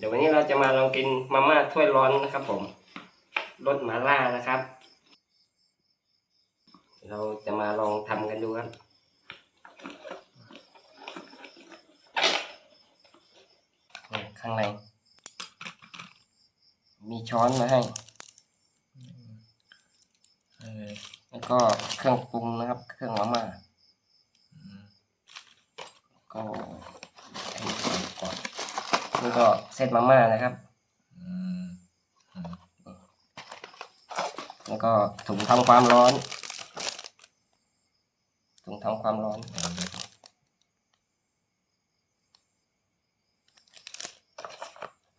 เดี๋ยววันนี้เราจะมาลองกินมาม่าถ้วยร้อนนะครับ ผมรสหมาล่านะครับ เราจะมาลองทำกันดูครับนี่ข้างใน มีช้อนมาให้ แล้วก็เครื่องปรุงนะครับ เครื่องมาม่าก็ให้ใส่ก่อน นี่ก็เซตมาม่านะครับอืมอืมแล้วก็ถุงทำความร้อน ถุงทำความร้อนเอาเลย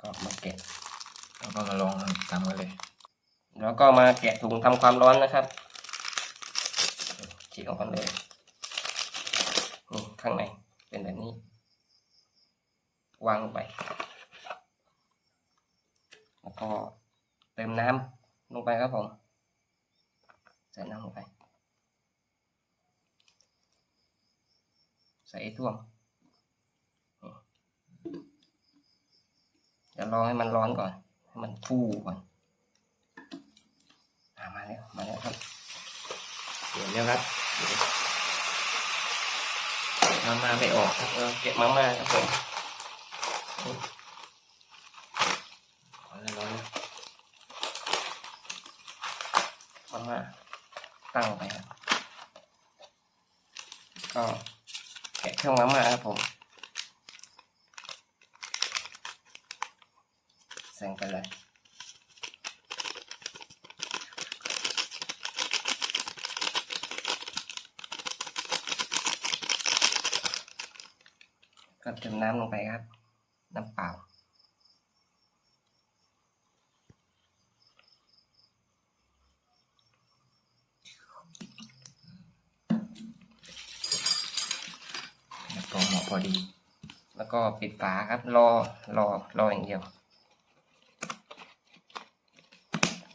ก็มาแกะแล้วก็มาลองทำกันเลย แล้วก็มาแกะถุงทำความร้อนนะครับฉีกออกมาเลยนี่ข้างในเป็นแบบนี้ วางลงไป แล้วก็เติมน้ำลงไปครับผมใส่น้ำลงไป ใส่ไอ้ท่วมนี่เดี๋ยวรอให้มันร้อนก่อน ให้มันฟูก่อนอ่ามาแล้ว มาแล้วครับเดี๋ยวแล้วครับมามาไม่ออกครับเราเก็บมาม่าครับผม ขอเลยร้อน มาม่าตั้งไปครับก็แกะเครื่องมาม่าครับผมใส่ไปเลยก็เติมน้ำลงไปครับ น้ำเปล่า แล้วก็เหมาะพ อดี แล้วก็ปิดฝาครับ รอรอรออย่างเดียว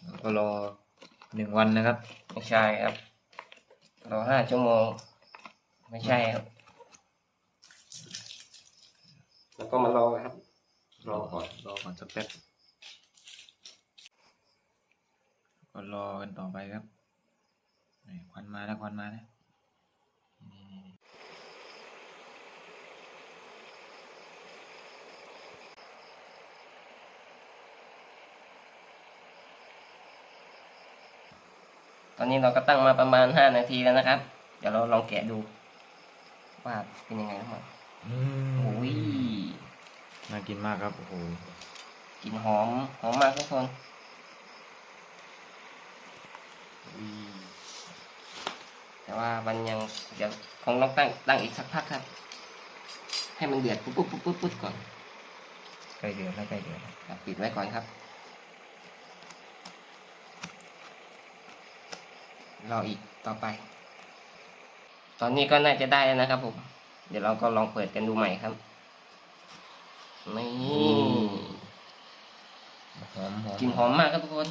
แล้วก็รอหนึ่งวันนะครับ ไม่ใช่ครับ รอห้าชั่วโมง ไม่ใช่ครับ แล้วก็มารอครับ รอก่อนรอก่อนสักแป๊บก็รอกันต่อไปครับนี่ควันมาแล้วควันมาแล้ว ตอนนี้เราก็ตั้งมาประมาณห้านาทีแล้วนะครับ เดี๋ยวเราลองแกะดู ว่าเป็นยังไงนะครับอืโอ้ยน่ากินมากครับโอ้โหกลิ่นหอมหอมมากทุกคนอุ้ยแต่ว่ามันยังเดี๋ยวคงต้องตั้งตั้งอีกสักพักครับ ให้มันเดือดปุ๊บปุ๊บปุ๊บปุ๊บปุ๊บก่อนใกล้เดือดแล้วใกล้เดือดแล้วครับปิดไว้ก่อนครับ รออีกต่อไป ตอนนี้ก็น่าจะได้แล้วนะครับผม เดี๋ยวเราก็ลองเปิดกันดูใหม่ครับ นี่หอมหอมกลิ่นหอมมากครับทุกคน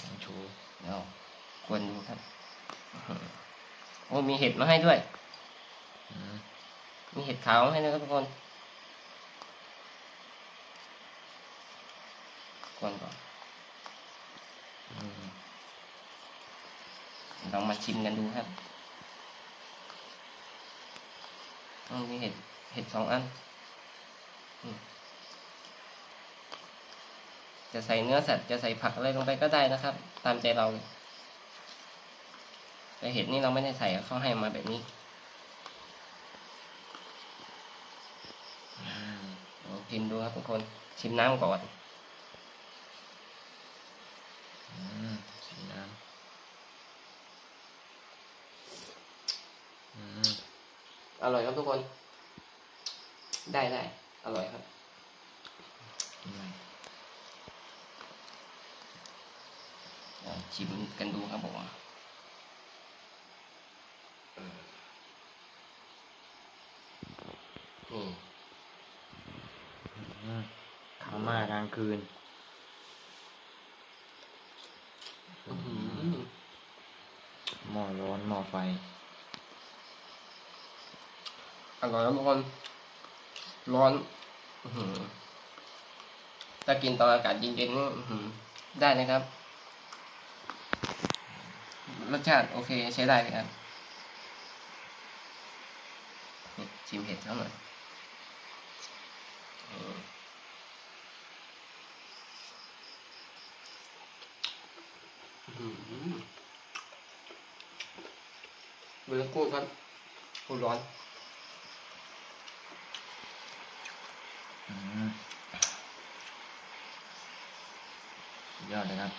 หอมชูเดี๋ยวกวนดูครับอื้อหือโอ้มีเห็ดมาให้ด้วยอืมมีเห็ดขาวมาให้นะครับทุกคนกวนก่อน อืม ลองมาชิมกันดูครับมีเห็ดเห็ดสองอัน จะใส่เนื้อสัตว์จะใส่ผักอะไรลงไปก็ได้นะครับ ตามใจเราเลยแต่เห็ดนี่เราไม่ได้ใส่เขาให้มาแบบนี้ลองชิมดูครับทุกคนชิมน้ำก่อน อืมสีน้ำอืม อร่อยครับทุกคน ได้ได้อร่อยครับกินไหมลองชิมกันดูครับผมนี่อืมมาม่ากลางคืนอื้อหือหม้อร้อนหม้อไฟ อร่อยรับทุกคนร้อนถ้ากินตอนอากาศเย็นๆนี่ได้นะครับรสชาติโอเคใช้ได้เลยครับนี่ชิมเห็ดเขาหน่อยอืมอื้อหือเบอร์กูดครับกูร้อน อืมสุด ยอดเลยครับ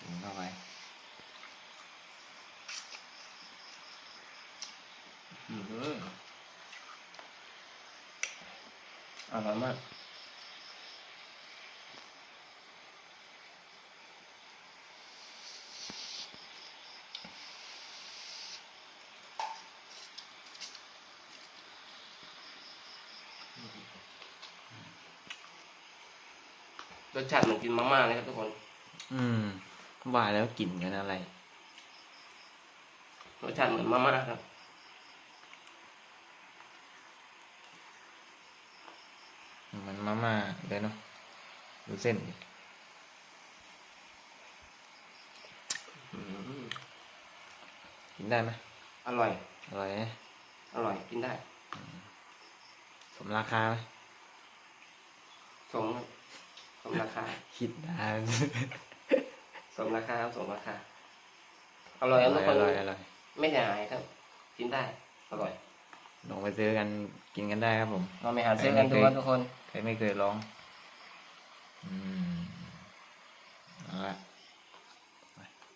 กินเข้าไปอืมอร่อยมาก รสชาติเหมือนกินมาม่าเลยครับทุกคน อืม ว่าแล้วกลิ่นกันอะไร รสชาติเหมือนมาม่าครับ มันมาม่าเลยเนาะดูเส้นดิอืมกินได้ไหมอร่อย อร่อยนะอร่อยกินได้ สมราคาไหมสมครับส มราคาคิดได้สมราคาครับสมราคาอร่อยครับทุกคนอร่อยอร่อยไม่เสียหายครับกินได้อร่อยลองไปซื้อกันกินกันได้ครับผมเราไปหาซื้อกันดูครับทุกคนใครไม่เคยลองอืมเอาละ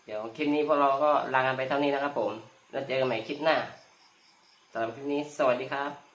เดี๋ยวคลิปนี้พวกเราก็ลากันไปเท่านี้นะครับผม แล้วเจอกันใหม่คลิปหน้าสำหรับคลิปนี้สวัสดีครับ